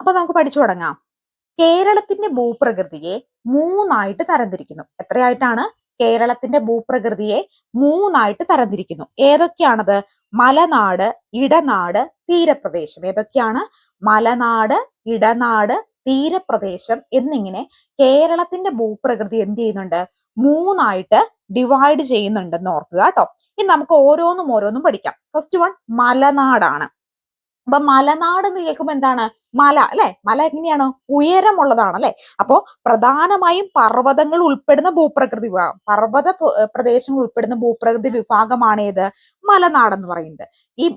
അപ്പൊ നമുക്ക് പഠിച്ചു തുടങ്ങാം. കേരളത്തിന്റെ ഭൂപ്രകൃതിയെ മൂന്നായിട്ട് തരംതിരിക്കുന്നു. എത്രയായിട്ടാണ്? കേരളത്തിന്റെ ഭൂപ്രകൃതിയെ മൂന്നായിട്ട് തരംതിരിക്കുന്നു. ഏതൊക്കെയാണത്? മലനാട് ഇടനാട് തീരപ്രദേശം. ഏതൊക്കെയാണ്? മലനാട് ഇടനാട് തീരപ്രദേശം എന്നിങ്ങനെ കേരളത്തിന്റെ ഭൂപ്രകൃതി എന്ത് ചെയ്യുന്നുണ്ട്? മൂന്നായിട്ട് ഡിവൈഡ് ചെയ്യുന്നുണ്ടെന്ന് ഓർക്കുക കേട്ടോ. ഇനി നമുക്ക് ഓരോന്നും ഓരോന്നും പഠിക്കാം. ഫസ്റ്റ് വൺ മലനാടാണ്. അപ്പൊ മലനാട് എന്ന് കേൾക്കുമ്പോ എന്താണ്? മല അല്ലെ? മല എങ്ങനെയാണ്? ഉയരമുള്ളതാണ് അല്ലെ അപ്പോ പ്രധാനമായും പർവതങ്ങൾ ഉൾപ്പെടുന്ന ഭൂപ്രകൃതി വിഭാഗം പർവത പ്രദേശങ്ങൾ ഉൾപ്പെടുന്ന ഭൂപ്രകൃതി വിഭാഗമാണ് ഏത്? മലനാട് എന്ന് പറയുന്നത്. ഈ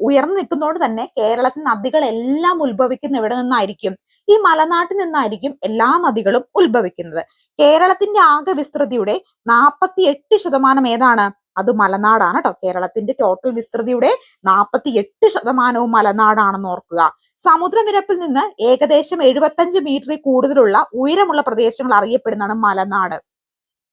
ഉയർന്നു നിൽക്കുന്നതുകൊണ്ട് തന്നെ കേരളത്തിൽ നദികളെല്ലാം ഉത്ഭവിക്കുന്ന ഇവിടെ നിന്നായിരിക്കും? ഈ മലനാട്ടിൽ നിന്നായിരിക്കും എല്ലാ നദികളും ഉത്ഭവിക്കുന്നത്. കേരളത്തിന്റെ ആകെ വിസ്തൃതിയുടെ നാൽപ്പത്തി എട്ട് ശതമാനം ഏതാണ്? അത് മലനാടാണ് കേട്ടോ. കേരളത്തിന്റെ ടോട്ടൽ വിസ്തൃതിയുടെ നാൽപ്പത്തി എട്ട് ശതമാനവും മലനാടാണെന്ന് ഓർക്കുക. സമുദ്രനിരപ്പിൽ നിന്ന് ഏകദേശം എഴുപത്തഞ്ച് മീറ്ററിൽ കൂടുതലുള്ള ഉയരമുള്ള പ്രദേശങ്ങൾ അറിയപ്പെടുന്നതാണ് മലനാട്.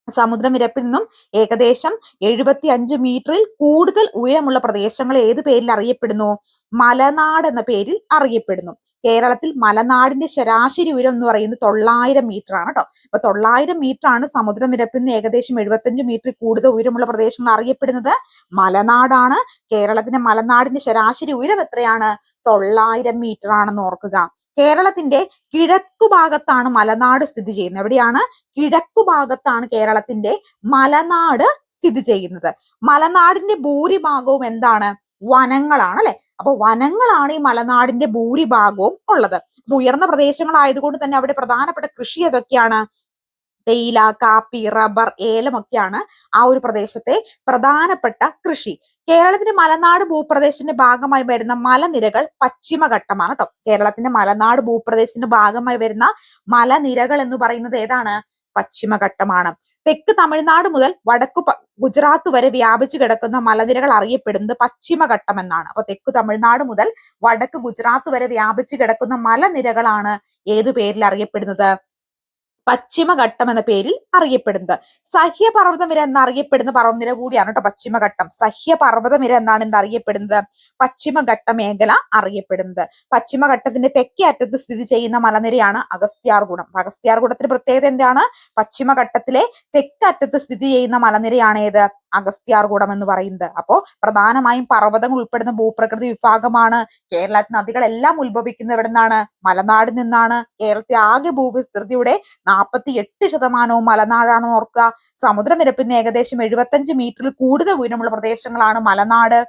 സമുദ്രനിരപ്പിൽ നിന്നും ഏകദേശം എഴുപത്തി അഞ്ച് മീറ്ററിൽ കൂടുതൽ ഉയരമുള്ള പ്രദേശങ്ങൾ ഏത് പേരിൽ അറിയപ്പെടുന്നു? മലനാട് എന്ന പേരിൽ അറിയപ്പെടുന്നു. കേരളത്തിൽ മലനാടിന്റെ ശരാശരി ഉയരം എന്ന് പറയുന്നത് തൊള്ളായിരം മീറ്റർ ആണ് കേട്ടോ അപ്പൊ തൊള്ളായിരം മീറ്റർ ആണ് സമുദ്രനിരപ്പിൽ നിന്ന് ഏകദേശം എഴുപത്തഞ്ച് മീറ്റർ കൂടുതൽ ഉയരമുള്ള പ്രദേശങ്ങൾ അറിയപ്പെടുന്നത്. മലനാടാണ്. കേരളത്തിന്റെ മലനാടിന്റെ ശരാശരി ഉയരം എത്രയാണ്? തൊള്ളായിരം മീറ്റർ ആണെന്ന് ഓർക്കുക. കേരളത്തിന്റെ കിഴക്കു ഭാഗത്താണ് മലനാട് സ്ഥിതി ചെയ്യുന്നത്. എവിടെയാണ്? കിഴക്കു ഭാഗത്താണ് കേരളത്തിന്റെ മലനാട് സ്ഥിതി ചെയ്യുന്നത്. മലനാടിന്റെ ഭൂരിഭാഗവും എന്താണ്? വനങ്ങളാണ് അല്ലെ? അപ്പൊ വനങ്ങളാണ് ഈ മലനാടിന്റെ ഭൂരിഭാഗവും ഉള്ളത്. അപ്പൊ ഉയർന്ന പ്രദേശങ്ങളായതുകൊണ്ട് തന്നെ അവിടെ പ്രധാനപ്പെട്ട കൃഷി ഏതൊക്കെയാണ്? തേയില കാപ്പി റബ്ബർ ഏലമൊക്കെയാണ് ആ ഒരു പ്രദേശത്തെ പ്രധാനപ്പെട്ട കൃഷി. കേരളത്തിന്റെ മലനാട് ഭൂപ്രദേശത്തിന്റെ ഭാഗമായി വരുന്ന മലനിരകൾ പശ്ചിമഘട്ടമാണ് കേട്ടോ കേരളത്തിന്റെ മലനാട് ഭൂപ്രദേശത്തിന്റെ ഭാഗമായി വരുന്ന മലനിരകൾ എന്ന് പറയുന്നത് ഏതാണ്? പശ്ചിമഘട്ടമാണ്. തെക്ക് തമിഴ്നാട് മുതൽ വടക്ക് ഗുജറാത്ത് വരെ വ്യാപിച്ചു കിടക്കുന്ന മലനിരകൾ അറിയപ്പെടുന്നത് പശ്ചിമഘട്ടം എന്നാണ്. അപ്പൊ തെക്ക് തമിഴ്നാട് മുതൽ വടക്ക് ഗുജറാത്ത് വരെ വ്യാപിച്ചു കിടക്കുന്ന മലനിരകളാണ് ഏതു പേരിൽ അറിയപ്പെടുന്നത്? പശ്ചിമഘട്ടം എന്ന പേരിൽ അറിയപ്പെടുന്നത്. സഹ്യപർവതനിര എന്നറിയപ്പെടുന്ന പർവതനിര കൂടിയാണ് കേട്ടോ പശ്ചിമഘട്ടം സഹ്യപർവതനിര എന്നാണ് എന്ത് അറിയപ്പെടുന്നത്. പശ്ചിമഘട്ട മേഖല അറിയപ്പെടുന്നത്. പശ്ചിമഘട്ടത്തിന്റെ തെക്കേ അറ്റത്ത് സ്ഥിതി ചെയ്യുന്ന മലനിരയാണ് അഗസ്ത്യാർകൂടം അഗസ്ത്യാർകൂടത്തിന്റെ പ്രത്യേകത എന്താണ്? പശ്ചിമഘട്ടത്തിലെ തെക്കറ്റത്ത് സ്ഥിതി ചെയ്യുന്ന മലനിരയാണ് ഏത് അഗസ്ത്യാർകൂടം എന്ന് പറയുന്നത്. അപ്പോ പ്രധാനമായും പർവതങ്ങൾ ഉൾപ്പെടുന്ന ഭൂപ്രകൃതി വിഭാഗമാണ്. കേരളത്തിൽ നദികളെല്ലാം ഉത്ഭവിക്കുന്നത് എവിടെ നിന്നാണ് മലനാടിൽ നിന്നാണ്. കേരളത്തെ ആകെ ഭൂവിസ്തൃതിയുടെ നാൽപ്പത്തി എട്ട് ശതമാനവും മലനാടാണെന്ന് ഓർക്കുക. സമുദ്രനിരപ്പിന് ഏകദേശം എഴുപത്തഞ്ച് മീറ്ററിൽ കൂടുതൽ ഉയരമുള്ള പ്രദേശങ്ങളാണ് മലനാട്.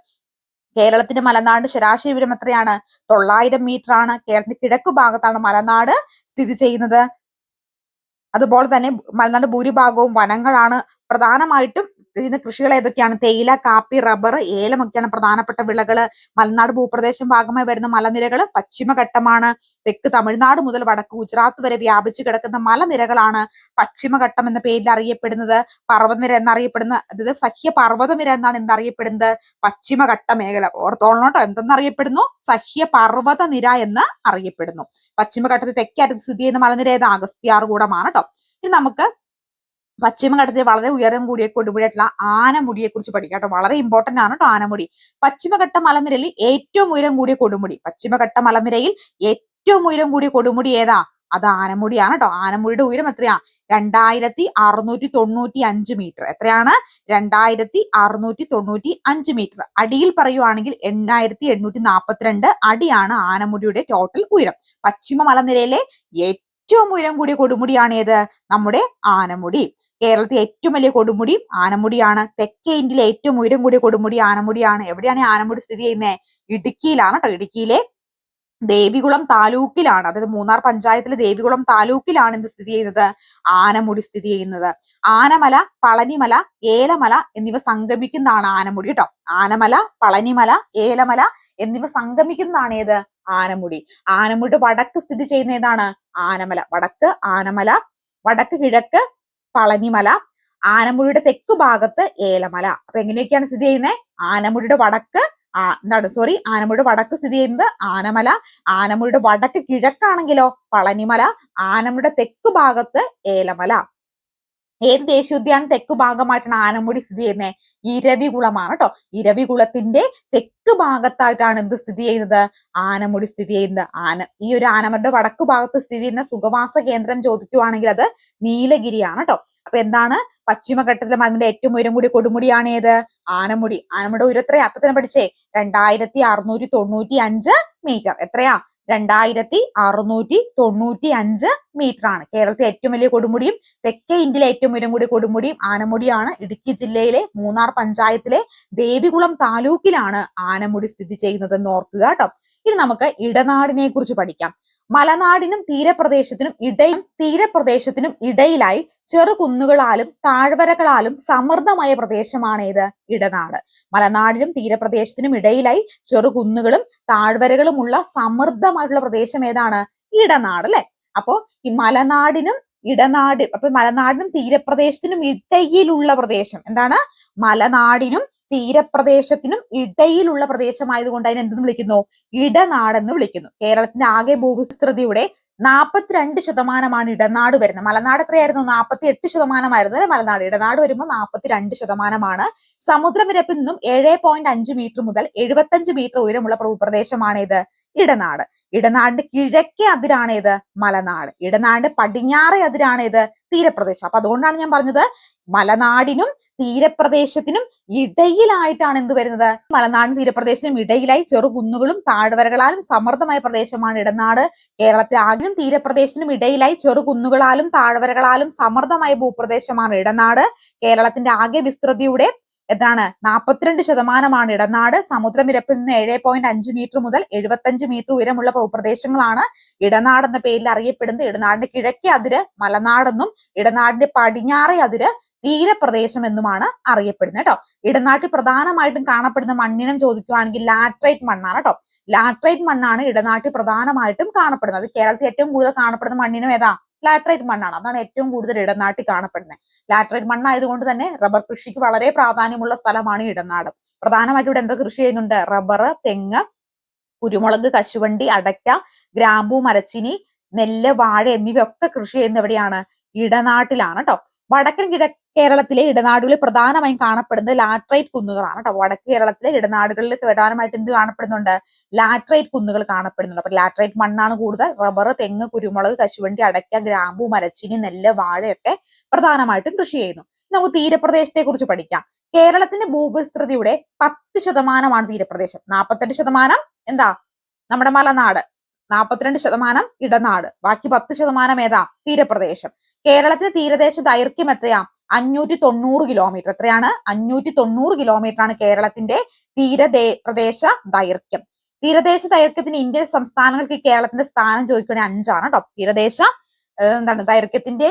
കേരളത്തിന്റെ മലനാട് ശരാശരി ഉയരം എത്രയാണ്? തൊള്ളായിരം മീറ്റർ ആണ്. കേരളത്തിന്റെ കിഴക്ക് ഭാഗത്താണ് മലനാട് സ്ഥിതി ചെയ്യുന്നത്. അതുപോലെ തന്നെ മലനാട് ഭൂരിഭാഗവും വനങ്ങളാണ്. പ്രധാനമായിട്ടും ഇതിന് കൃഷികൾ ഏതൊക്കെയാണ്? തേയില കാപ്പി റബ്ബർ ഏലം ഒക്കെയാണ് പ്രധാനപ്പെട്ട വിളകൾ. മലനാട് ഭൂപ്രദേശം ഭാഗമായി വരുന്ന മലനിരകൾ പശ്ചിമഘട്ടമാണ്. തെക്ക് തമിഴ്നാട് മുതൽ വടക്ക് ഗുജറാത്ത് വരെ വ്യാപിച്ചു കിടക്കുന്ന മലനിരകളാണ് പശ്ചിമഘട്ടം എന്ന പേരിൽ അറിയപ്പെടുന്നത്. പർവതനിര എന്നറിയപ്പെടുന്ന അതായത് സഹ്യ പർവതനിര എന്നാണ് എന്തറിയപ്പെടുന്നത് പശ്ചിമഘട്ട മേഖല. ഓർത്തോളണം കേട്ടോ. എന്തെന്നറിയപ്പെടുന്നു? സഹ്യ പർവതനിര എന്ന് അറിയപ്പെടുന്നു. പശ്ചിമഘട്ടത്തിൽ തെക്കേ അറ്റത്ത് സ്ഥിതി ചെയ്യുന്ന മലനിര ഏത്? അഗസ്ത്യാർകൂടമാണ് കേട്ടോ. ഇനി നമുക്ക് പശ്ചിമഘട്ടത്തിൽ വളരെ ഉയരം കൂടിയ കൊടുമുടിയായിട്ടുള്ള ആനമുടിയെ കുറിച്ച് പഠിക്കാം കേട്ടോ. വളരെ ഇമ്പോർട്ടന്റ് ആണ് കേട്ടോ ആനമുടി. പശ്ചിമഘട്ട മലനിരയിൽ ഏറ്റവും ഉയരം കൂടിയ കൊടുമുടി. പശ്ചിമഘട്ട മലനിരയിൽ ഏറ്റവും ഉയരം കൂടിയ കൊടുമുടി ഏതാ? അത് ആനമുടിയാണ് കേട്ടോ ആനമുടിയുടെ ഉയരം എത്രയാ? രണ്ടായിരത്തി അറുന്നൂറ്റി തൊണ്ണൂറ്റി അഞ്ച് മീറ്റർ എത്രയാണ്? രണ്ടായിരത്തി അറുന്നൂറ്റി തൊണ്ണൂറ്റി അഞ്ച് മീറ്റർ അടിയിൽ പറയുവാണെങ്കിൽ എണ്ണായിരത്തി എണ്ണൂറ്റി നാൽപ്പത്തിരണ്ട് അടിയാണ് ആനമുടിയുടെ ടോട്ടൽ ഉയരം. പശ്ചിമ മലനിരയിലെ ഏറ്റവും ഉയരം കൂടിയ കൊടുമുടിയാണ് ഏത്? നമ്മുടെ ആനമുടി. കേരളത്തിൽ ഏറ്റവും വലിയ കൊടുമുടി ആനമുടിയാണ്. തെക്കേ ഇന്ത്യയിലെ ഏറ്റവും ഉയരം കൂടിയ കൊടുമുടി ആനമുടിയാണ്. എവിടെയാണ് ഈ ആനമുടി സ്ഥിതി ചെയ്യുന്നത് ഇടുക്കിയിലാണ് കേട്ടോ. ഇടുക്കിയിലെ ദേവികുളം താലൂക്കിലാണ്. അതായത് മൂന്നാർ പഞ്ചായത്തിലെ ദേവികുളം താലൂക്കിലാണ് ഇത് സ്ഥിതി ചെയ്യുന്നത്. ആനമുടി സ്ഥിതി ചെയ്യുന്നത്. ആനമല പളനിമല ഏലമല എന്നിവ സംഗമിക്കുന്നതാണ് ആനമുടി കേട്ടോ. ആനമല പളനിമല ഏലമല എന്നിവ സംഗമിക്കുന്നതാണ് ഏത്? ആനമുടി. ആനമുടിയുടെ വടക്ക് സ്ഥിതി ചെയ്യുന്ന ഏതാണ്? ആനമല. വടക്ക് ആനമല. വടക്ക് കിഴക്ക് പളനിമല ആനമുഴിയുടെ തെക്ക് ഭാഗത്ത് ഏലമല. അപ്പൊ എങ്ങനെയൊക്കെയാണ് സ്ഥിതി ചെയ്യുന്നത് ആനമുഴിയുടെ വടക്ക് ആ എന്താണ് സോറി ആനമുഴിയുടെ വടക്ക് സ്ഥിതി ചെയ്യുന്നത് ആനമല. ആനമുടിയുടെ വടക്ക് കിഴക്കാണെങ്കിലോ പളനിമല. ആനമുടിയുടെ തെക്ക് ഭാഗത്ത് ഏലമല. ഏത് ദേശീയോദ്യാനം തെക്ക് ഭാഗമായിട്ടാണ് ആനമുടി സ്ഥിതി ചെയ്യുന്നത് ഇരവികുളമാണ് കേട്ടോ ഇരവികുളത്തിന്റെ തെക്ക് ഭാഗത്തായിട്ടാണ് എന്ത് സ്ഥിതി ചെയ്യുന്നത്? ആനമുടി സ്ഥിതി ചെയ്യുന്നത്. ആന ഈ ഒരു ആനമുടിയുടെ വടക്ക് ഭാഗത്ത് സ്ഥിതി ചെയ്യുന്ന സുഖവാസ കേന്ദ്രം ചോദിക്കുവാണെങ്കിൽ അത് നീലഗിരിയാണ് കേട്ടോ അപ്പൊ എന്താണ്? പശ്ചിമഘട്ടത്തിലെ അതിന്റെ ഏറ്റവും ഉയരം കൂടി കൊടുമുടിയാണ് ഏത്? ആനമുടി. ആനമുടി ഉയരത്രയാ അപ്പൊ തന്നെ പഠിച്ചേ. രണ്ടായിരത്തി അറുന്നൂറ്റി തൊണ്ണൂറ്റി അഞ്ച് മീറ്റർ. എത്രയാ? രണ്ടായിരത്തി അറുന്നൂറ്റി തൊണ്ണൂറ്റി അഞ്ച് മീറ്റർ ആണ്. കേരളത്തിലെ ഏറ്റവും വലിയ കൊടുമുടിയും തെക്കേ ഇന്ത്യയിലെ ഏറ്റവും ഉയരം കൂടിയ കൊടുമുടിയും ആനമുടിയാണ്. ഇടുക്കി ജില്ലയിലെ മൂന്നാർ പഞ്ചായത്തിലെ ദേവികുളം താലൂക്കിലാണ് ആനമുടി സ്ഥിതി ചെയ്യുന്നത് എന്ന് ഓർക്കുക കേട്ടോ. ഇനി നമുക്ക് ഇടനാടിനെ കുറിച്ച് പഠിക്കാം. മലനാടിനും തീരപ്രദേശത്തിനും ഇടയും തീരപ്രദേശത്തിനും ഇടയിലായി ചെറുകുന്നുകളാലും താഴ്വരകളാലും സമൃദ്ധമായ പ്രദേശമാണ് ഇത് ഇടനാട്. മലനാടിനും തീരപ്രദേശത്തിനും ഇടയിലായി ചെറു ചെറുകുന്നുകളും താഴ്വരകളുമുള്ള സമൃദ്ധമായിട്ടുള്ള പ്രദേശം ഏതാണ്? ഇടനാട് അല്ലെ? അപ്പോ ഈ മലനാടിനും ഇടനാട് അപ്പൊ മലനാടിനും തീരപ്രദേശത്തിനും ഇടയിലുള്ള പ്രദേശം എന്താണ്? മലനാടിനും തീരപ്രദേശത്തിനും ഇടയിലുള്ള പ്രദേശമായതുകൊണ്ട് അതിനെ വിളിക്കുന്നു? ഇടനാടെന്ന് വിളിക്കുന്നു. കേരളത്തിന്റെ ആകെ ഭൂവിസ്തൃതിയുടെ നാൽപ്പത്തിരണ്ട് ശതമാനമാണ് ഇടനാട് വരുന്നത്. മലനാട് എത്രയായിരുന്നു? നാൽപ്പത്തി എട്ട് ശതമാനമായിരുന്നു അല്ലെ മലനാട്? ഇടനാട് വരുമ്പോൾ നാൽപ്പത്തിരണ്ട് ശതമാനമാണ്. സമുദ്രനിരപ്പിൽ നിന്നും ഏഴ് പോയിന്റ് അഞ്ച് മീറ്റർ മുതൽ എഴുപത്തഞ്ച് മീറ്റർ ഉയരമുള്ള ഭൂപ്രദേശമാണ് ഇത് ഇടനാട്. ഇടനാടിന്റെ കിഴക്കേ അതിരാണ് ഏത്? മലനാട്. ഇടനാടിന്റെ പടിഞ്ഞാറേ അതിരാണ് ഏത്? തീരപ്രദേശം. അപ്പൊ അതുകൊണ്ടാണ് ഞാൻ പറഞ്ഞത് മലനാടിനും തീരപ്രദേശത്തിനും ഇടയിലായിട്ടാണ് എന്ത് വരുന്നത്? മലനാടിനും തീരപ്രദേശത്തിനും ഇടയിലായി ചെറുകുന്നുകളും താഴ്വരകളാലും സമൃദ്ധമായ പ്രദേശമാണ് ഇടനാട്. കേരളത്തിൽ ആകിലും തീരപ്രദേശത്തിനും ഇടയിലായി ചെറുകുന്നുകളാലും താഴ്വരകളാലും സമൃദ്ധമായ ഭൂപ്രദേശമാണ് ഇടനാട്. കേരളത്തിന്റെ ആകെ വിസ്തൃതിയുടെ എന്താണ്? നാൽപ്പത്തിരണ്ട് ശതമാനമാണ് ഇടനാട്. സമുദ്രനിരപ്പിൽ നിന്ന് ഏഴ് പോയിന്റ് അഞ്ച് മീറ്റർ മുതൽ എഴുപത്തഞ്ച് മീറ്റർ ഉയരമുള്ള ഭൂപ്രദേശങ്ങളാണ് ഇടനാട് എന്ന പേരിൽ അറിയപ്പെടുന്നത്. ഇടനാടിന്റെ കിഴക്കേ അതിര് മലനാടെന്നും ഇടനാടിന്റെ പടിഞ്ഞാറേ അതിര് തീരപ്രദേശം എന്നുമാണ് അറിയപ്പെടുന്നത് കേട്ടോ ഇടനാട്ടിൽ പ്രധാനമായിട്ടും കാണപ്പെടുന്ന മണ്ണിനം ചോദിക്കുകയാണെങ്കിൽ ലാട്രൈറ്റ് മണ്ണാണ് കേട്ടോ ലാട്രൈറ്റ് മണ്ണാണ് ഇടനാട്ടിൽ പ്രധാനമായിട്ടും കാണപ്പെടുന്നത്. കേരളത്തിൽ ഏറ്റവും കൂടുതൽ കാണപ്പെടുന്ന മണ്ണിനം ഏതാ? ലാട്രൈറ്റ് മണ്ണാണ്. അതാണ് ഏറ്റവും കൂടുതൽ ഇടനാട്ടിൽ കാണപ്പെടുന്നത്. ലാട്രൈറ്റ് മണ്ണായതുകൊണ്ട് തന്നെ റബ്ബർ കൃഷിക്ക് വളരെ പ്രാധാന്യമുള്ള സ്ഥലമാണ് ഇടനാട്. പ്രധാനമായിട്ടും ഇവിടെ എന്താ കൃഷി ചെയ്യുന്നുണ്ട്? റബ്ബർ തെങ്ങ് കുരുമുളക് കശുവണ്ടി അടയ്ക്ക ഗ്രാമ്പൂ മരച്ചിനി നെല്ല് വാഴ എന്നിവയൊക്കെ കൃഷി ചെയ്യുന്ന എവിടെയാണ് ഇടനാട്ടിലാണ് കേട്ടോ വടക്കൻ കിഴ കേരളത്തിലെ ഇടനാടുകളിൽ പ്രധാനമായും കാണപ്പെടുന്നത് ലാട്രൈറ്റ് കുന്നുകളാണ് കേട്ടോ. വടക്ക് കേരളത്തിലെ ഇടനാടുകളിൽ പ്രധാനമായിട്ട് എന്ത് കാണപ്പെടുന്നുണ്ട്? ലാട്രൈറ്റ് കുന്നുകൾ കാണപ്പെടുന്നുണ്ട്. അപ്പൊ ലാട്രൈറ്റ് മണ്ണാണ് കൂടുതൽ. റബ്ബർ തെങ്ങ് കുരുമുളക് കശുവണ്ടി അടയ്ക്ക ഗ്രാമ്പു മരച്ചിനി നെല്ല് വാഴയൊക്കെ പ്രധാനമായിട്ടും കൃഷി ചെയ്യുന്നു. നമുക്ക് തീരപ്രദേശത്തെ കുറിച്ച് പഠിക്കാം. കേരളത്തിന്റെ ഭൂവിസ്തൃതിയുടെ പത്ത് ശതമാനമാണ് തീരപ്രദേശം. നാൽപ്പത്തെട്ട് ശതമാനം എന്താ? നമ്മുടെ മലനാട്. നാൽപ്പത്തിരണ്ട് ശതമാനം ഇടനാട്. ബാക്കി പത്ത് ശതമാനം ഏതാ? തീരപ്രദേശം. കേരളത്തിലെ തീരദേശ ദൈർഘ്യം എത്രയാ അഞ്ഞൂറ്റി തൊണ്ണൂറ് കിലോമീറ്റർ എത്രയാണ്? അഞ്ഞൂറ്റി തൊണ്ണൂറ് കിലോമീറ്റർ ആണ് കേരളത്തിന്റെ തീരദേ പ്രദേശ ദൈർഘ്യം. തീരദേശ ദൈർഘ്യത്തിന് ഇന്ത്യൻ സംസ്ഥാനങ്ങൾക്ക് കേരളത്തിന്റെ സ്ഥാനം ചോദിക്കുകയാണെങ്കിൽ അഞ്ചാണ് കേട്ടോ തീരദേശ എന്താണ് ദൈർഘ്യത്തിന്റെ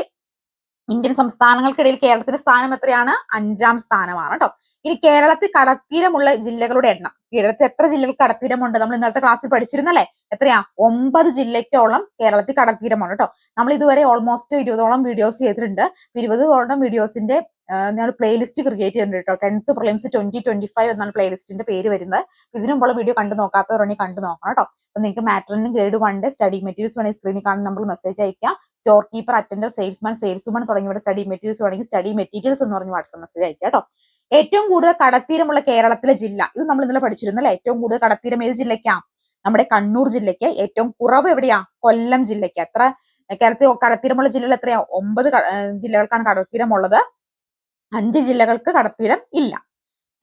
ഇന്ത്യൻ സംസ്ഥാനങ്ങൾക്കിടയിൽ കേരളത്തിന്റെ സ്ഥാനം എത്രയാണ്? അഞ്ചാം സ്ഥാനമാണ് കേട്ടോ ഇനി കേരളത്തിൽ കടത്തീരമുള്ള ജില്ലകളുടെ എണ്ണം. കേരളത്തിൽ എത്ര ജില്ലകൾ കടത്തീരമുണ്ട്? നമ്മൾ ഇന്നത്തെ ക്ലാസ്സിൽ പഠിച്ചിരുന്നല്ലേ? എത്രയാ? ഒമ്പത് ജില്ലയ്ക്കോളം കേരളത്തിൽ കടത്തീരമാണ് കേട്ടോ. നമ്മൾ ഇതുവരെ ഓൾമോസ്റ്റ് ഇരുപതോളം വീഡിയോസ് ചെയ്തിട്ടുണ്ട്. ഇരുപതോളം വീഡിയോസിന്റെ ഞാൻ പ്ലേലിസ്റ്റ് ക്രിയേറ്റ് ചെയ്തിട്ടുണ്ട് കേട്ടോ. Tenth prelims twenty twenty five എന്നാണ് പ്ലേലിസ്റ്റിന്റെ പേര് വരുന്നത്. ഇതിനുമുള്ള വീഡിയോ കണ്ടു നോക്കാത്തവരുണ്ടെങ്കിൽ കണ്ടു നോക്കണം കേട്ടോ. അപ്പൊ നിങ്ങൾക്ക് മാറ്ററിനും ഗ്രേഡ് വണ്ടെ സ്റ്റഡി മെറ്റീരിയൽസ് വേണമെങ്കിൽ സ്ക്രീനിൽ കാണുന്ന നമ്മൾ മെസ്സേജ് അയക്കാം. Store keeper attender salesman sales woman തുടങ്ങിയവരുടെ സ്റ്റഡി മെറ്റീരിയൽസ് വേണമെങ്കിൽ സ്റ്റഡി മെറ്റീരിയൽസ് എന്ന് പറഞ്ഞ് വാട്സ്ആപ്പ് മെസ്സേജ് അയക്കാം കേട്ടോ. ഏറ്റവും കൂടുതൽ കടത്തീരമുള്ള കേരളത്തിലെ ജില്ല. ഇത് നമ്മൾ ഇന്നലെ പഠിച്ചിരുന്നു അല്ലെ? ഏറ്റവും കൂടുതൽ കടത്തീരം ഏത് ജില്ലയ്ക്കാ? നമ്മുടെ കണ്ണൂർ ജില്ലയ്ക്ക് ഏറ്റവും കുറവ് എവിടെയാ? കൊല്ലം ജില്ലയ്ക്ക്. എത്ര കേരളത്തിൽ കടത്തീരമുള്ള ജില്ലകൾ എത്രയാ? ഒമ്പത് ജില്ലകൾക്കാണ് കടത്തീരമുള്ളത്. അഞ്ച് ജില്ലകൾക്ക് കടത്തീരം ഇല്ല.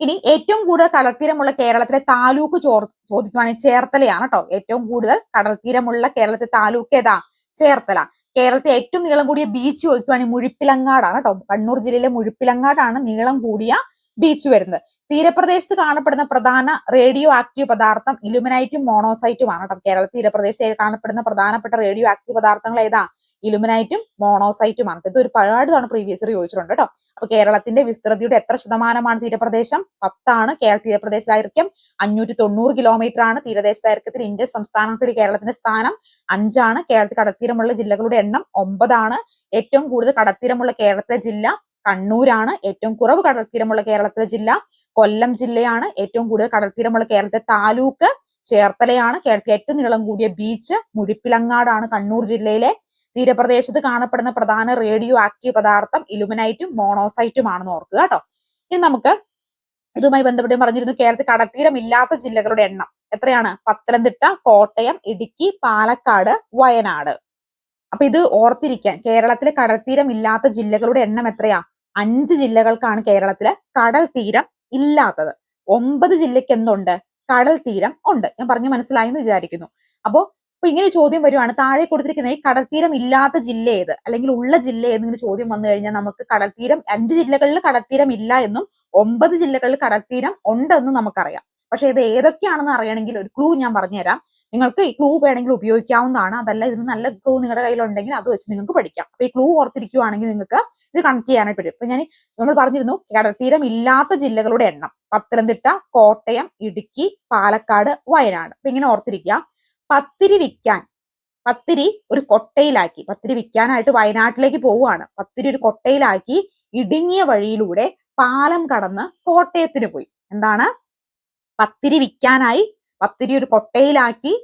ഇനി ഏറ്റവും കൂടുതൽ കടൽത്തീരമുള്ള കേരളത്തിലെ താലൂക്ക് ചോർ ചോദിക്കുവാണെങ്കിൽ ചേർത്തലയാണ് കേട്ടോ. ഏറ്റവും കൂടുതൽ കടൽത്തീരമുള്ള കേരളത്തിലെ താലൂക്ക് ഏതാ? ചേർത്തല. കേരളത്തിലെ ഏറ്റവും നീളം കൂടിയ ബീച്ച് ചോദിക്കുവാണെങ്കിൽ മുഴിപ്പിലങ്ങാടാണ് കേട്ടോ. കണ്ണൂർ ജില്ലയിലെ മുഴിപ്പിലങ്ങാടാണ് നീളം കൂടിയ ബീച്ച് വരുന്നത്. തീരപ്രദേശത്ത് കാണപ്പെടുന്ന പ്രധാന റേഡിയോ ആക്റ്റീവ് പദാർത്ഥം ഇലുമിനൈറ്റും മോണോസൈറ്റും ആണ് കേട്ടോ. കേരള തീരപ്രദേശത്ത് കാണപ്പെടുന്ന പ്രധാനപ്പെട്ട റേഡിയോ ആക്റ്റീവ് പദാർത്ഥങ്ങൾ ഏതാ? ഇലുമിനൈറ്റും മോണോസൈറ്റും ആണ് ഇത് ഒരുപാട് തവണ പ്രീവിയസ് ചോദിച്ചിട്ടുണ്ട് കേട്ടോ. അപ്പൊ കേരളത്തിന്റെ വിസ്തൃതിയുടെ എത്ര ശതമാനമാണ് തീരപ്രദേശം? പത്താണ്. കേരള തീരപ്രദേശ ദൈർഘ്യം അഞ്ഞൂറ്റി തൊണ്ണൂറ് കിലോമീറ്റർ ആണ്. തീരദേശ ദൈർഘ്യത്തിൽ ഇന്ത്യൻ സംസ്ഥാനത്തിൽ കേരളത്തിന്റെ സ്ഥാനം അഞ്ചാണ്. കേരളത്തിൽ കടത്തീരമുള്ള ജില്ലകളുടെ എണ്ണം ഒമ്പതാണ്. ഏറ്റവും കൂടുതൽ കടത്തീരമുള്ള കേരളത്തിലെ ജില്ല കണ്ണൂരാണ് ഏറ്റവും കുറവ് കടൽത്തീരമുള്ള കേരളത്തിലെ ജില്ല. കൊല്ലം ജില്ലയാണ് ഏറ്റവും കൂടുതൽ കടൽത്തീരമുള്ള കേരളത്തിലെ താലൂക്ക്. ചേർത്തലയാണ് കേരളത്തിലെ ഏറ്റവും നീളം കൂടിയ ബീച്ച് മുഴിപ്പിലങ്ങാടാണ് കണ്ണൂർ ജില്ലയിലെ. തീരപ്രദേശത്ത് കാണപ്പെടുന്ന പ്രധാന റേഡിയോ ആക്റ്റീവ് പദാർത്ഥം ഇലുമിനൈറ്റും മോണോസൈറ്റും ആണെന്ന് ഓർക്കുക കേട്ടോ. ഇനി നമുക്ക് ഇതുമായി ബന്ധപ്പെട്ട് പറഞ്ഞിരുന്നു കേരളത്തിൽ കടൽത്തീരമില്ലാത്ത ജില്ലകളുടെ എണ്ണം. എത്രയാണ്? പത്തനംതിട്ട കോട്ടയം ഇടുക്കി പാലക്കാട് വയനാട്. അപ്പൊ ഇത് ഓർത്തിരിക്കാൻ കേരളത്തിലെ കടൽത്തീരം ഇല്ലാത്ത ജില്ലകളുടെ എണ്ണം എത്രയാ? അഞ്ച് ജില്ലകൾക്കാണ് കേരളത്തിലെ കടൽ തീരം ഇല്ലാത്തത്. ഒമ്പത് ജില്ലയ്ക്ക് എന്തുണ്ട്? കടൽ തീരം ഉണ്ട്. ഞാൻ പറഞ്ഞു മനസ്സിലായി എന്ന് വിചാരിക്കുന്നു. അപ്പോ ഇപ്പൊ ഇങ്ങനെ ചോദ്യം വരുവാണ്. താഴെ കൊടുത്തിരിക്കുന്ന ഈ കടൽ തീരം ഇല്ലാത്ത ജില്ല ഏത്? അല്ലെങ്കിൽ ഉള്ള ജില്ല ഏത് ഇങ്ങനെ ചോദ്യം വന്നു കഴിഞ്ഞാൽ നമുക്ക് തീരം അഞ്ച് ജില്ലകളിൽ കടൽത്തീരം ഇല്ല എന്നും ഒമ്പത് ജില്ലകളിൽ കടൽ കടൽത്തീരം ഉണ്ടെന്നും നമുക്കറിയാം. പക്ഷെ ഇത് ഏതൊക്കെയാണെന്ന് അറിയണമെങ്കിൽ ഒരു ക്ലൂ ഞാൻ പറഞ്ഞുതരാം. നിങ്ങൾക്ക് ഈ ക്ലൂ വേണമെങ്കിൽ ഉപയോഗിക്കാവുന്നതാണ്. അതല്ല ഇതിന് നല്ല ക്ലൂ നിങ്ങളുടെ കയ്യിലുണ്ടെങ്കിൽ അത് വെച്ച് നിങ്ങൾക്ക് പഠിക്കാം. അപ്പൊ ഈ ക്ലൂ ഓർത്തിരിക്കുവാണെങ്കിൽ നിങ്ങൾക്ക് ഇത് കണക്ട് ചെയ്യാനായിട്ട് പറ്റും. ഇപ്പൊ ഞാൻ നമ്മൾ പറഞ്ഞിരുന്നു കടൽത്തീരം ഇല്ലാത്ത ജില്ലകളുടെ എണ്ണം. പത്തനംതിട്ട കോട്ടയം ഇടുക്കി പാലക്കാട് വയനാട്. അപ്പൊ ഇങ്ങനെ ഓർത്തിരിക്കുക. പത്തിരി വിൽക്കാൻ പത്തിരി ഒരു കൊട്ടയിലാക്കി പത്തിരി വിൽക്കാനായിട്ട് വയനാട്ടിലേക്ക് പോവുകയാണ്. പത്തിരി ഒരു കൊട്ടയിലാക്കി ഇടുങ്ങിയ വഴിയിലൂടെ പാലം കടന്ന് കോട്ടയത്തിന് പോയി. എന്താണ്? പത്തിരി വിൽക്കാനായി പത്തിരി ഒരു കൊട്ടയിലാക്കി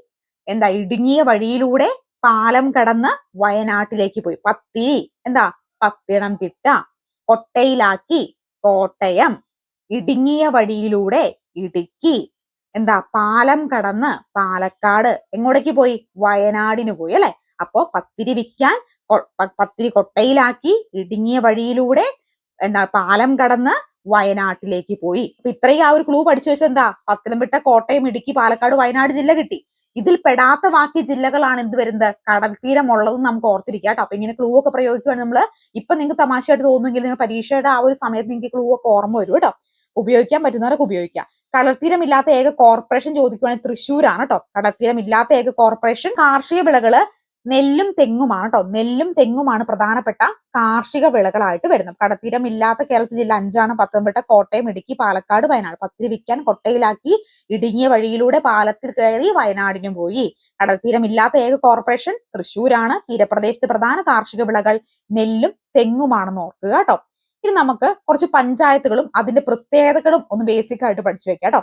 എന്താ ഇടുങ്ങിയ വഴിയിലൂടെ പാലം കടന്ന് വയനാട്ടിലേക്ക് പോയി. പത്തിരി എന്താ പത്തനംതിട്ട കൊട്ടയിലാക്കി കോട്ടയം ഇടുങ്ങിയ വഴിയിലൂടെ ഇടുക്കി എന്താ പാലം കടന്ന് പാലക്കാട് എങ്ങോട്ടേക്ക് പോയി? വയനാടിന് പോയി അല്ലെ? അപ്പോ പത്തിരി വിൽക്കാൻ പത്തിരി കൊട്ടയിലാക്കി ഇടുങ്ങിയ വഴിയിലൂടെ എന്താ പാലം കടന്ന് വയനാട്ടിലേക്ക് പോയി. അപ്പൊ ഇത്രയും ആ ഒരു ക്ലൂ പഠിച്ചു വെച്ചാൽ എന്താ? പത്തനംതിട്ട കോട്ടയം ഇടുക്കി പാലക്കാട് വയനാട് ജില്ല കിട്ടി. ഇതിൽ പെടാത്ത ബാക്കി ജില്ലകളാണ് എന്ത് വരുന്നത്? കടൽ തീരമുള്ളതെന്ന് നമുക്ക് ഓർത്തിരിക്കുക കേട്ടോ. അപ്പൊ ഇങ്ങനെ ക്ലൂ ഒക്കെ പ്രയോഗിക്കുകയാണ് നമ്മൾ. ഇപ്പൊ നിങ്ങൾക്ക് തമാശയായിട്ട് തോന്നുമെങ്കിൽ നിങ്ങൾ പരീക്ഷയുടെ ആ ഒരു സമയത്ത് നിങ്ങൾക്ക് ക്ലൂ ഒക്കെ ഓർമ്മ വരും കേട്ടോ. ഉപയോഗിക്കാൻ പറ്റുന്നവരൊക്കെ ഉപയോഗിക്കാം. കടൽത്തീരമില്ലാത്ത ഏക കോർപ്പറേഷൻ ചോദിക്കുവാണെങ്കിൽ തൃശ്ശൂരാണ് കേട്ടോ. കടൽത്തീരമില്ലാത്ത ഏക കോർപ്പറേഷൻ കാർഷിക വിളകൾ നെല്ലും തെങ്ങുമാണ് കേട്ടോ നെല്ലും തെങ്ങുമാണ് പ്രധാനപ്പെട്ട കാർഷിക വിളകളായിട്ട് വരുന്നത്. കടൽത്തീരമില്ലാത്ത കേരളത്തിൽ ജില്ല അഞ്ചാണ് പത്തനംതിട്ട കോട്ടയം ഇടുക്കി പാലക്കാട് വയനാട്. പത്തിരി വിൽക്കാൻ കൊട്ടയിലാക്കി ഇടുങ്ങിയ വഴിയിലൂടെ പാലത്തിൽ കയറി വയനാടിനും പോയി. കടൽത്തീരമില്ലാത്ത ഏക കോർപ്പറേഷൻ തൃശ്ശൂരാണ്. തീരപ്രദേശത്ത് പ്രധാന കാർഷിക വിളകൾ നെല്ലും തെങ്ങുമാണെന്ന് ഓർക്കുക കേട്ടോ ഇനി നമുക്ക് കുറച്ച് പഞ്ചായത്തുകളും അതിന്റെ പ്രത്യേകതകളും ഒന്ന് ബേസിക് ആയിട്ട് പഠിച്ചു വെക്കാം കേട്ടോ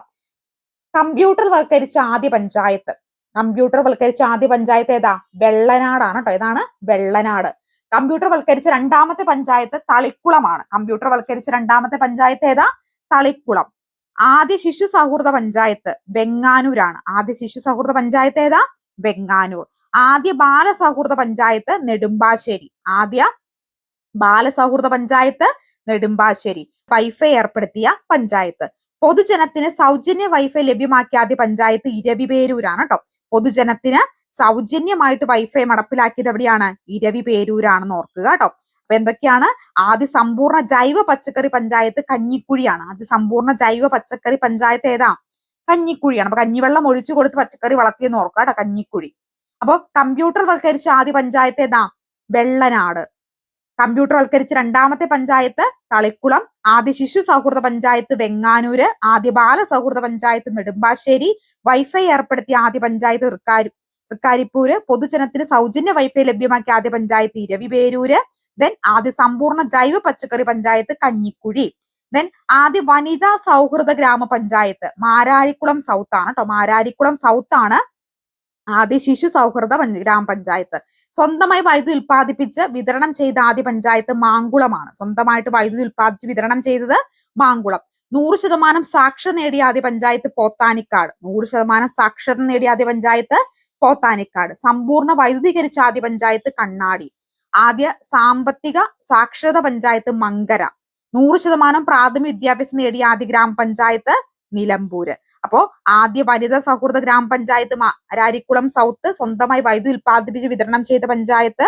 കമ്പ്യൂട്ടർ വൽക്കരിച്ച ആദ്യ പഞ്ചായത്ത് കമ്പ്യൂട്ടർ വൽക്കരിച്ച ആദ്യ പഞ്ചായത്ത് ഏതാ? വെള്ളനാടാണ് കേട്ടോ ഇതാണ് വെള്ളനാട്. കമ്പ്യൂട്ടർ വൽക്കരിച്ച രണ്ടാമത്തെ പഞ്ചായത്ത് തളിക്കുളമാണ്. കമ്പ്യൂട്ടർ വൽക്കരിച്ച രണ്ടാമത്തെ പഞ്ചായത്ത് ഏതാ? തളിക്കുളം. ആദ്യ ശിശു സൗഹൃദ പഞ്ചായത്ത് വെങ്ങാനൂരാണ്. ആദ്യ ശിശു സൗഹൃദ പഞ്ചായത്ത് ഏതാ? വെങ്ങാനൂർ. ആദ്യ ബാല സൗഹൃദ പഞ്ചായത്ത് നെടുമ്പാശ്ശേരി. ആദ്യ ബാല സൗഹൃദ പഞ്ചായത്ത് നെടുമ്പാശ്ശേരി. വൈഫൈ ഏർപ്പെടുത്തിയ പഞ്ചായത്ത്. പൊതുജനത്തിന് സൗജന്യ വൈഫൈ ലഭ്യമാക്കിയ ആദ്യ പഞ്ചായത്ത് ഇരവിപേരൂരാണ് കേട്ടോ പൊതുജനത്തിന് സൗജന്യമായിട്ട് വൈഫൈ നടപ്പിലാക്കിയത് എവിടെയാണ്? ഇരവി പേരൂരാണെന്ന് ഓർക്കുക കേട്ടോ. അപ്പൊ എന്തൊക്കെയാണ്? ആദ്യ സമ്പൂർണ ജൈവ പച്ചക്കറി പഞ്ചായത്ത് കഞ്ഞിക്കുഴിയാണ്. ആദ്യ സമ്പൂർണ ജൈവ പച്ചക്കറി പഞ്ചായത്ത് ഏതാ? കഞ്ഞിക്കുഴിയാണ്. അപ്പൊ കഞ്ഞിവെള്ളം ഒഴിച്ചു കൊടുത്ത് പച്ചക്കറി വളർത്തിയെന്ന് ഓർക്കുക കേട്ടോ കഞ്ഞിക്കുഴി. അപ്പൊ കമ്പ്യൂട്ടർ വൽക്കരിച്ച ആദ്യ പഞ്ചായത്ത് ഏതാ? വെള്ളനാട്. കമ്പ്യൂട്ടർ വൽക്കരിച്ച രണ്ടാമത്തെ പഞ്ചായത്ത് തളിക്കുളം. ആദ്യ ശിശു സൗഹൃദ പഞ്ചായത്ത് വെങ്ങാനൂര്. ആദ്യ ബാല സൗഹൃദ പഞ്ചായത്ത് നെടുമ്പാശ്ശേരി. വൈഫൈ ഏർപ്പെടുത്തിയ ആദ്യ പഞ്ചായത്ത് തൃക്കാരി തൃക്കാരിപ്പൂര്. പൊതുജനത്തിന് സൗജന്യ വൈഫൈ ലഭ്യമാക്കിയ ആദ്യ പഞ്ചായത്ത് ഇരവിപേരൂര് ദെൻ ആദ്യ സമ്പൂർണ ജൈവ പച്ചക്കറി പഞ്ചായത്ത് കഞ്ഞിക്കുഴി. ദെൻ ആദ്യ വനിതാ സൗഹൃദ ഗ്രാമപഞ്ചായത്ത് മാരാരിക്കുളം സൗത്ത് ആണ് കേട്ടോ മാരാരിക്കുളം സൗത്ത് ആണ് ആദ്യ ശിശു സൗഹൃദ ഗ്രാമപഞ്ചായത്ത് സ്വന്തമായി വൈദ്യുതി ഉൽപ്പാദിപ്പിച്ച് വിതരണം ചെയ്ത ആദ്യ പഞ്ചായത്ത് മാങ്കുളമാണ്. സ്വന്തമായിട്ട് വൈദ്യുതി ഉൽപ്പാദിപ്പിച്ച് വിതരണം ചെയ്തത് മാങ്കുളം. നൂറ് ശതമാനം സാക്ഷരത നേടിയ ആദ്യ പഞ്ചായത്ത് പോത്താനിക്കാട്. നൂറ് ശതമാനം സാക്ഷരത നേടിയ ആദ്യ പഞ്ചായത്ത് പോത്താനിക്കാട്. സമ്പൂർണ വൈദ്യുതീകരിച്ച ആദ്യ പഞ്ചായത്ത് കണ്ണാടി. ആദ്യ സാമ്പത്തിക സാക്ഷരത പഞ്ചായത്ത് മങ്കര. നൂറ് ശതമാനം പ്രാഥമിക വിദ്യാഭ്യാസം നേടിയ ആദ്യ ഗ്രാമപഞ്ചായത്ത് നിലമ്പൂര്. അപ്പോ ആദ്യ വനിതാ സൗഹൃദ ഗ്രാമപഞ്ചായത്ത് അരാരിക്കുളം സൗത്ത് സ്വന്തമായി വൈദ്യുതി ഉൽപ്പാദിപ്പിച്ച് വിതരണം ചെയ്ത പഞ്ചായത്ത്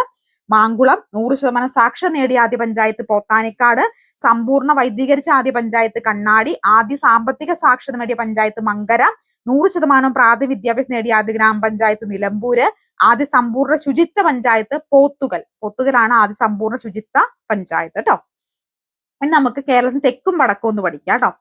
മാങ്കുളം നൂറ് ശതമാനം സാക്ഷ്യം നേടിയ ആദ്യ പഞ്ചായത്ത് പോത്താനിക്കാട് സമ്പൂർണ വൈദ്യീകരിച്ച ആദ്യ പഞ്ചായത്ത് കണ്ണാടി ആദ്യ സാമ്പത്തിക സാക്ഷരത നേടിയ പഞ്ചായത്ത് മങ്കര നൂറ് ശതമാനം പ്രാഥമിക വിദ്യാഭ്യാസം നേടിയ ആദ്യ ഗ്രാമപഞ്ചായത്ത് നിലമ്പൂര് ആദ്യ സമ്പൂർണ ശുചിത്വ പഞ്ചായത്ത് പോത്തുകൽ. പോത്തുകലാണ് ആദ്യ സമ്പൂർണ ശുചിത്വ പഞ്ചായത്ത് കേട്ടോ. ഇനി നമുക്ക് കേരളത്തിന് തെക്കും വടക്കും ഒന്ന് പഠിക്കാം കേട്ടോ.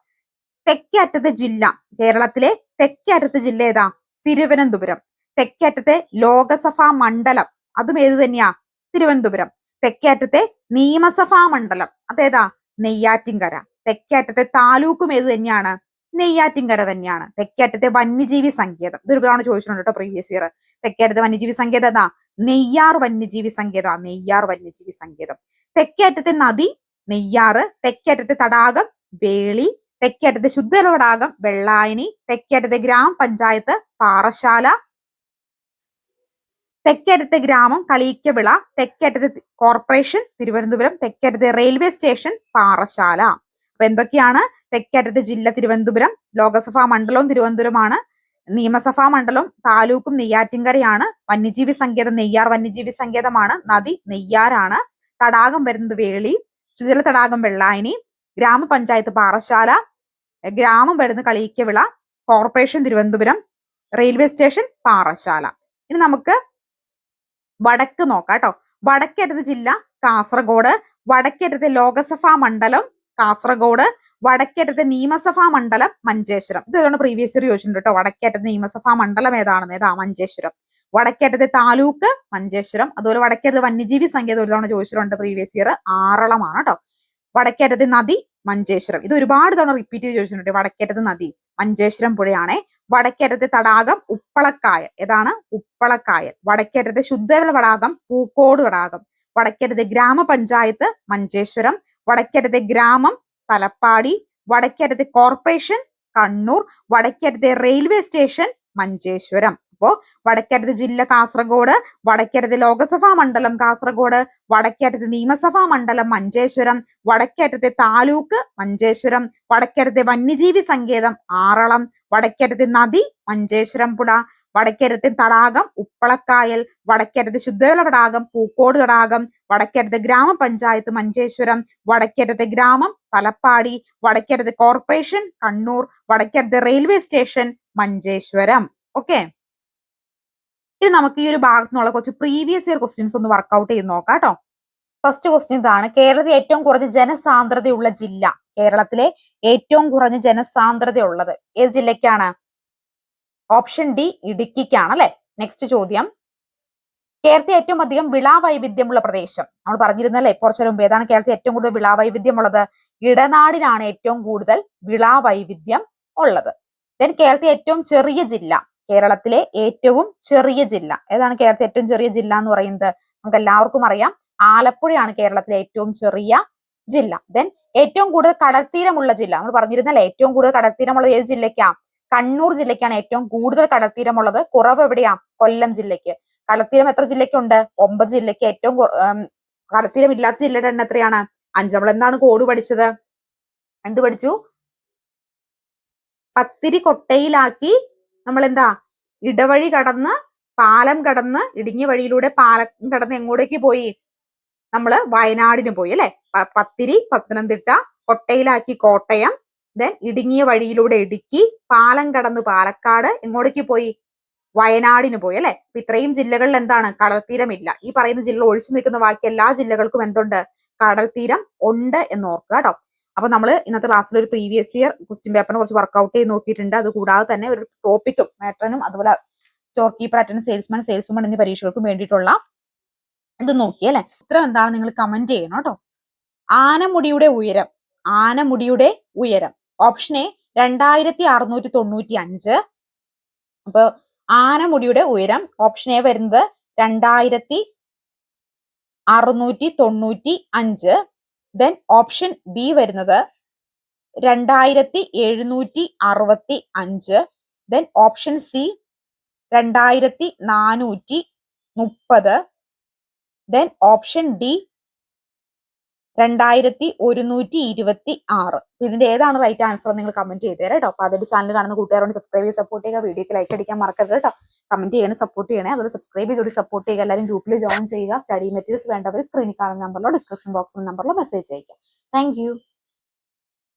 തെക്കേ അറ്റത്തെ ജില്ല കേരളത്തിലെ തെക്കേ അറ്റത്തെ ജില്ല ഏതാ? തിരുവനന്തപുരം. തെക്കേറ്റത്തെ ലോകസഭാ മണ്ഡലം അതും ഏത് തന്നെയാ? തിരുവനന്തപുരം. തെക്കേറ്റത്തെ നിയമസഭാ മണ്ഡലം അതേതാ? നെയ്യാറ്റിൻകര. തെക്കേറ്റത്തെ താലൂക്കും ഏത് തന്നെയാണ്? നെയ്യാറ്റിൻകര തന്നെയാണ്. തെക്കേറ്റത്തെ വന്യജീവി സങ്കേതം. ഇതൊരു തവണ ചോദിച്ചിട്ടുണ്ട് കേട്ടോ പ്രീവിയസ് ഇയർ തെക്കേറ്റത്തെ വന്യജീവി സങ്കേതം ഏതാ? നെയ്യാർ വന്യജീവി സങ്കേതം. നെയ്യാർ വന്യജീവി സങ്കേതം. തെക്കേറ്റത്തെ നദി നെയ്യാറ് തെക്കേറ്റത്തെ തടാകം വേളി. തെക്കേറ്റത്തെ ശുദ്ധ തടാകം വെള്ളായണി. തെക്കേറ്റത്തെ ഗ്രാമപഞ്ചായത്ത് പാറശാല തെക്കേറ്റത്തെ ഗ്രാമം കളീക്കവിള തെക്കേറ്റത്തെ കോർപ്പറേഷൻ തിരുവനന്തപുരം തെക്കേറ്റത്തെ റെയിൽവേ സ്റ്റേഷൻ പാറശാല. അപ്പൊ എന്തൊക്കെയാണ്? തെക്കേറ്റത്തെ ജില്ല തിരുവനന്തപുരം ലോകസഭാ മണ്ഡലവും തിരുവനന്തപുരമാണ്. നിയമസഭാ മണ്ഡലം താലൂക്കും നെയ്യാറ്റിൻകരയാണ്. വന്യജീവി സങ്കേതം നെയ്യാർ വന്യജീവി സങ്കേതമാണ്. നദി നെയ്യാറാണ്. തടാകം വരുന്നത് വേളി ശുചിജല തടാകം വെള്ളായണി ഗ്രാമപഞ്ചായത്ത് പാറശാല ഗ്രാമം വരുന്ന Kaliyikkavila corporation Thiruvananthapuram railway station Parassala. ഇനി നമുക്ക് വടക്ക് നോക്കാം കേട്ടോ. ജില്ല കാസർഗോഡ് വടക്കേറ്റത്തെ ലോകസഭാ മണ്ഡലം കാസർഗോഡ് വടക്കേറ്റത്തെ നിയമസഭാ മണ്ഡലം മഞ്ചേശ്വരം. ഇത് ഏതാണ് പ്രീവിയസ് ഇയർ ചോദിച്ചിട്ടുണ്ട് കേട്ടോ. വടക്കേറ്റത്തെ നിയമസഭാ മണ്ഡലം ഏതാണെന്ന്? ഏതാ മഞ്ചേശ്വരം. വടക്കേറ്റത്തെ താലൂക്ക് മഞ്ചേശ്വരം. അതുപോലെ വടക്കേറ്റത്തെ വന്യജീവി സംഖ്യ ഒരു തവണ ചോദിച്ചിട്ടുണ്ട് പ്രീവിയസ് ഇയർ ആറളമാണ് കേട്ടോ. വടക്കേറ്റത്തെ നദി മഞ്ചേശ്വരം. ഇത് ഒരുപാട് തവണ റിപ്പീറ്റ് ചെയ്ത് ചോദിച്ചിട്ടുണ്ട്. വടക്കേറ്റത്തെ നദി മഞ്ചേശ്വരം പുഴയാണേ. വടക്കേറ്റത്തെ തടാകം ഉപ്പളക്കായൽ. ഏതാണ്? ഉപ്പളക്കായൽ. വടക്കേറ്റത്തെ ശുദ്ധജല തടാകം പൂക്കോട് തടാകം. വടക്കേറ്റത്തെ ഗ്രാമപഞ്ചായത്ത് മഞ്ചേശ്വരം. വടക്കേറ്റത്തെ ഗ്രാമം തലപ്പാടി. വടക്കേറ്റത്തെ കോർപ്പറേഷൻ കണ്ണൂർ. വടക്കേറ്റത്തെ റെയിൽവേ സ്റ്റേഷൻ മഞ്ചേശ്വരം. അപ്പോ വടക്കേറ്റത് ജില്ല കാസർഗോഡ് വടക്കേറ്റത് ലോകസഭാ മണ്ഡലം കാസർഗോഡ് വടക്കേറ്റത് നിയമസഭാ മണ്ഡലം മഞ്ചേശ്വരം വടക്കേറ്റത്ത് താലൂക്ക് മഞ്ചേശ്വരം വടക്കേറ്റത്തെ വന്യജീവി സങ്കേതം ആറളം വടക്കേറ്റത്തെ നദി മഞ്ചേശ്വരം പുഴ വടക്കേറ്റത്തെ തടാകം ഉപ്പളക്കായൽ വടക്കേറ്റത്തെ ശുദ്ധജല തടാകം പൂക്കോട് തടാകം വടക്കേറ്റത്തെ ഗ്രാമപഞ്ചായത്ത് മഞ്ചേശ്വരം വടക്കേറ്റത്തെ ഗ്രാമം തലപ്പാടി വടക്കേറ്റത്തെ കോർപ്പറേഷൻ കണ്ണൂർ വടക്കേറ്റത്തെ റെയിൽവേ സ്റ്റേഷൻ മഞ്ചേശ്വരം. ഓക്കെ? ഇനി നമുക്ക് ഈ ഒരു ഭാഗത്തു നിന്നുള്ള കുറച്ച് പ്രീവിയസ് ഇയർ ക്വസ്റ്റ്യൻസ് ഒന്ന് വർക്ക്ഔട്ട് ചെയ്ത് നോക്കാം കേട്ടോ. ഫസ്റ്റ് ക്വസ്റ്റ്യൻ ഇതാണ്. കേരളത്തിൽ ഏറ്റവും കുറഞ്ഞ ജനസാന്ദ്രതയുള്ള ജില്ല. കേരളത്തിലെ ഏറ്റവും കുറഞ്ഞ ജനസാന്ദ്രതയുള്ളത് ഏത് ജില്ലയ്ക്കാണ്? ഓപ്ഷൻ ഡി ഇടുക്കിക്കാണ് അല്ലെ? നെക്സ്റ്റ് ചോദ്യം. കേരളത്തിൽ ഏറ്റവും അധികം വിളാവൈവിധ്യമുള്ള പ്രദേശം. നമ്മൾ പറഞ്ഞിരുന്നല്ലേ കുറച്ചു മുമ്പ് ഏതാണ് കേരളത്തിൽ ഏറ്റവും കൂടുതൽ വിളാവൈവിധ്യം ഉള്ളത് ഇടനാടിനാണ് ഏറ്റവും കൂടുതൽ വിളാവൈവിധ്യം ഉള്ളത്. ദെൻ കേരളത്തിൽ ഏറ്റവും ചെറിയ ജില്ല. കേരളത്തിലെ ഏറ്റവും ചെറിയ ജില്ല. ഏതാണ് കേരളത്തിലെ ഏറ്റവും ചെറിയ ജില്ല എന്ന് പറയുന്നത്? നമുക്ക് എല്ലാവർക്കും അറിയാം. ആലപ്പുഴയാണ് കേരളത്തിലെ ഏറ്റവും ചെറിയ ജില്ല. ദെൻ ഏറ്റവും കൂടുതൽ കടൽത്തീരമുള്ള ജില്ല. നമ്മൾ പറഞ്ഞിരുന്നല്ലേ ഏറ്റവും കൂടുതൽ കടൽത്തീരമുള്ളത് ഏത് ജില്ലയ്ക്കാ? കണ്ണൂർ ജില്ലയ്ക്കാണ് ഏറ്റവും കൂടുതൽ കടൽത്തീരമുള്ളത്. കുറവ് എവിടെയാ? കൊല്ലം ജില്ലയ്ക്ക്. കടൽത്തീരം എത്ര ജില്ലയ്ക്കുണ്ട്? ഒമ്പത് ജില്ലയ്ക്ക്. ഏറ്റവും കടൽത്തീരം ഇല്ലാത്ത ജില്ലയുടെ എണ്ണം എത്രയാണ്? അഞ്ച്. നമ്മൾ എന്താണ് കോഡ് പഠിച്ചത്? എന്ത് പഠിച്ചു? പത്തിരി കൊട്ടയിലാക്കി നമ്മൾ എന്താ ഇടവഴി കടന്ന് പാലം കടന്ന് ഇടുങ്ങിയ വഴിയിലൂടെ പാലം കടന്ന് എങ്ങോട്ടേക്ക് പോയി? നമ്മൾ വയനാടിന് പോയി അല്ലെ? പത്തിരി പത്തനംതിട്ട കൊട്ടയിലാക്കി കോട്ടയം ദെൻ ഇടുങ്ങിയ വഴിയിലൂടെ ഇടുക്കി പാലം കടന്ന് പാലക്കാട് എങ്ങോട്ടേക്ക് പോയി? വയനാടിന് പോയി അല്ലെ? അപ്പൊ ഇത്രയും ജില്ലകളിൽ എന്താണ്? കടൽത്തീരമില്ല ഈ പറയുന്ന ജില്ല ഒഴിച്ചു നിൽക്കുന്ന ബാക്കി എല്ലാ ജില്ലകൾക്കും എന്തുണ്ട്? കടൽത്തീരം ഉണ്ട് എന്ന് ഓർക്കുക കേട്ടോ. അപ്പൊ നമ്മൾ ഇന്നത്തെ ക്ലാസ്സിൽ ഒരു പ്രീവിയസ് ഇയർ ക്വസ്റ്റ്യൻ പേപ്പറിനെ കുറച്ച് വർക്ക്ഔട്ട് ചെയ്ത് നോക്കിയിട്ടുണ്ട്. അത് കൂടാതെ തന്നെ ഒരു ടോപ്പിക്കും മാറ്ററിനും അതുപോലെ store keeper attend salesman salesman എന്നീ പരീക്ഷകൾക്കും വേണ്ടിയിട്ടുള്ള ഇത് നോക്കി അല്ലെ? എന്താണ്? നിങ്ങൾ കമന്റ് ചെയ്യണം കേട്ടോ. ആനമുടിയുടെ ഉയരം ആനമുടിയുടെ ഉയരം. ഓപ്ഷൻ എ രണ്ടായിരത്തി അറുന്നൂറ്റി തൊണ്ണൂറ്റി അഞ്ച് അപ്പൊ ആനമുടിയുടെ ഉയരം ഓപ്ഷൻ എ വരുന്നത് രണ്ടായിരത്തി അറുന്നൂറ്റി തൊണ്ണൂറ്റി അഞ്ച് ദെൻ ഓപ്ഷൻ ബി വരുന്നത് രണ്ടായിരത്തി എഴുന്നൂറ്റി അറുപത്തി അഞ്ച് ദെൻ ഓപ്ഷൻ സി രണ്ടായിരത്തി നാനൂറ്റി മുപ്പത് ദെൻ ഓപ്ഷൻ ഡി രണ്ടായിരത്തി ഒരുന്നൂറ്റി ഇരുപത്തി ആറ് ഇതിന്റെ ഏതാണ് റൈറ്റ് ആൻസർ നിങ്ങൾ കമന്റ് ചെയ്ത് തരാം കേട്ടോ. അപ്പൊ അതിന്റെ ചാനൽ കാണുന്ന കൂട്ടുകാരോട് സബ്സ്ക്രൈബ് ചെയ്ത് സപ്പോർട്ട് ചെയ്യുക. വീഡിയോക്ക് ലൈക്ക് അടിക്കാൻ മറക്കരുത് കേട്ടോ. കമന്റ് ചെയ്യണേ സപ്പോർട്ട് ചെയ്യണേ. അതുപോലെ സബ്സ്ക്രൈബ് ചെയ്തോട് സപ്പോർട്ട് ചെയ്യുക എല്ലാവരും ഗ്രൂപ്പിൽ ജോയിൻ ചെയ്യുക. സ്റ്റഡി മെറ്റീരിയൽസ് വേണ്ടവർ സ്ക്രീനിൽ കാണുന്ന നമ്പറിലോ ഡിസ്ക്രിപ്ഷൻ ബോക്സിൽ നമ്പറിലോ മെസ്സേജ് അയക്കുക താങ്ക്